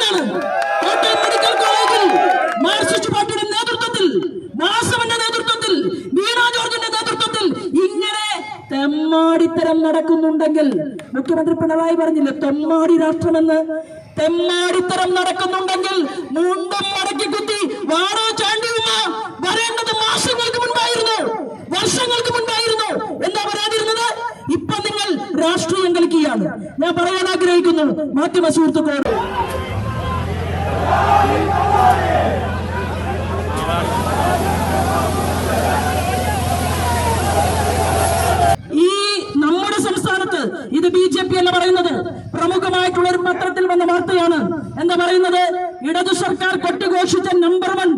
കൊണ്ടാണ് കോട്ടയം മെഡിക്കൽ കോളേജിൽ മാർസിസ്റ്റ് പാർട്ടിയുടെ നേതൃത്വത്തിൽ ദാസവന്റെ നേതൃത്വത്തിൽ വീണാ ജോർജിന്റെ നേതൃത്വത്തിൽ ഇങ്ങനെ തെമ്മാടിത്തരം നടക്കുന്നുണ്ടെങ്കിൽ മുഖ്യമന്ത്രി പിണറായി പറഞ്ഞില്ലേ തെമ്മാടി രാഷ്ട്രമെന്ന്? തെമ്മാടിത്തരം നടക്കുന്നുണ്ടെങ്കിൽ മുണ്ടും മടക്കി കുത്തി വാടോ ചാണ്ടിയുമ വരേണ്ടത് മാസങ്ങൾക്ക് മുൻപായിരുന്നു വർഷങ്ങൾക്ക് മുൻപായിരുന്നു. എന്താ പറയാതിരുന്നത് ഇപ്പൊ നിങ്ങൾ രാഷ്ട്രീയം കളിക്കുകയാണ്. ഞാൻ പറയാൻ ആഗ്രഹിക്കുന്നു മാധ്യമ സുഹൃത്തുക്കളോട്. ഇത് ബി ജെ പി എന്ന് പറയുന്നത് പ്രമുഖമായിട്ടുള്ള ഒരു പത്രത്തിൽ വന്ന വാർത്തയാണ്. എന്താ പറയുന്നത്? ഇടതു സർക്കാർ കൊട്ടിഘോഷിച്ച നമ്പർ വൺ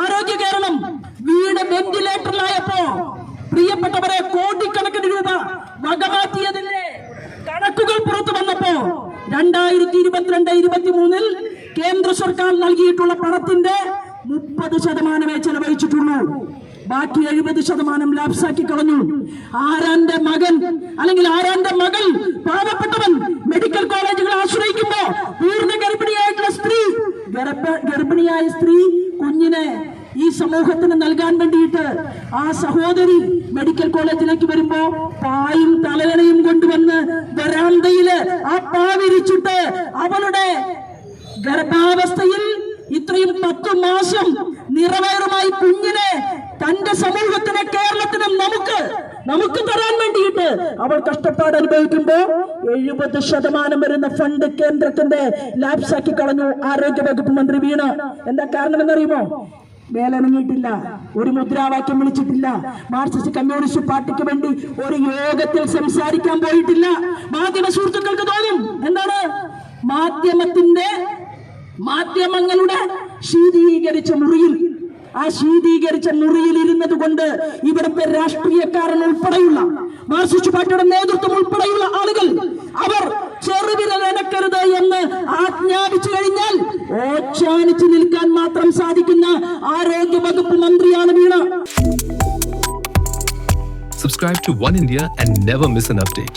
ആരോഗ്യ കേരളം വീട് വെന്റിലേറ്ററിലായപ്പോ പ്രിയപ്പെട്ടവരെ കോടിക്കണക്കിന് രൂപ വകമാറ്റിയതിന്റെ കണക്കുകൾ പുറത്തു വന്നപ്പോ രണ്ടായിരത്തി ഇരുപത്തിരണ്ട് ഇരുപത്തി മൂന്നിൽ കേന്ദ്ര സർക്കാർ നൽകിയിട്ടുള്ള പണത്തിന്റെ മുപ്പത് ശതമാനമേ ചെലവഴിച്ചിട്ടുള്ളൂ. ബാക്കി എഴുപത് ശതമാനം ലാപ്സാക്കി കളഞ്ഞു. ആരാന്റെ മകൻ അല്ലെങ്കിൽ ആരാന്റെ മകൾ പാവപ്പെട്ടവൻ മെഡിക്കൽ കോളേജുകളെ ആശ്രയിക്കുമ്പോ പൂർണ ഗർഭിണിയായിട്ടുള്ള സ്ത്രീ ഗർഭിണിയായ സ്ത്രീ കുഞ്ഞിനെ ഈ സമൂഹത്തിന് നൽകാൻ വേണ്ടിയിട്ട് ആ സഹോദരി മെഡിക്കൽ കോളേജിലേക്ക് വരുമ്പോ പായും തലയണയും കൊണ്ടുവന്ന് വരാന്തയിൽ ആ പാവിരിച്ചിട്ട് അവളുടെ ഗർഭാവസ്ഥയിൽ ഇത്രയും പത്തു മാസം നിറവയറുമായി കുഞ്ഞിനെ തന്റെ സമൂഹത്തിന് കേരളത്തിനും നമുക്ക് നമുക്ക് തരാൻ വേണ്ടിയിട്ട് അവൾ കഷ്ടപ്പാട് അനുഭവിക്കുമ്പോ എഴുപത് ശതമാനം വരുന്ന ഫണ്ട് കേന്ദ്രത്തിന്റെ ലാപ്സാക്കി കളഞ്ഞു ആരോഗ്യ വകുപ്പ് മന്ത്രി വീണ. എന്താ കാരണം എന്നറിയുമോ വേലനങ്ങിയിട്ടില്ല ഒരു മുദ്രാവാക്യം വിളിച്ചിട്ടില്ല. മാർക്സിസ്റ്റ് കമ്മ്യൂണിസ്റ്റ് പാർട്ടിക്ക് വേണ്ടി ഒരു യോഗത്തിൽ സംസാരിക്കാൻ പോയിട്ടില്ല. മാധ്യമ സുഹൃത്തുക്കൾക്ക് തോന്നും എന്താണ്? മാധ്യമത്തിന്റെ മാധ്യമങ്ങളുടെ ശീതീകരിച്ച മുറിയിൽ ആ ശീതീകരിച്ച മുറിയിൽ ഇരുന്നത് കൊണ്ട് ഇവിടുത്തെ രാഷ്ട്രീയക്കാരൻ ഉൾപ്പെടെയുള്ള മാർസിസ്റ്റ് പാർട്ടിയുടെ നേതൃത്വം ഉൾപ്പെടെയുള്ള ആളുകൾ അവർ ചെറുവിരൽ എനക്കരുത് എന്ന് ആജ്ഞാപിച്ചു കഴിഞ്ഞാൽ ഓച്ചാനിച്ചു നിൽക്കാൻ മാത്രം സാധിക്കുന്ന ആരോഗ്യ വകുപ്പ് മന്ത്രിയാണ് വീണ Subscribe to One India and never miss an update.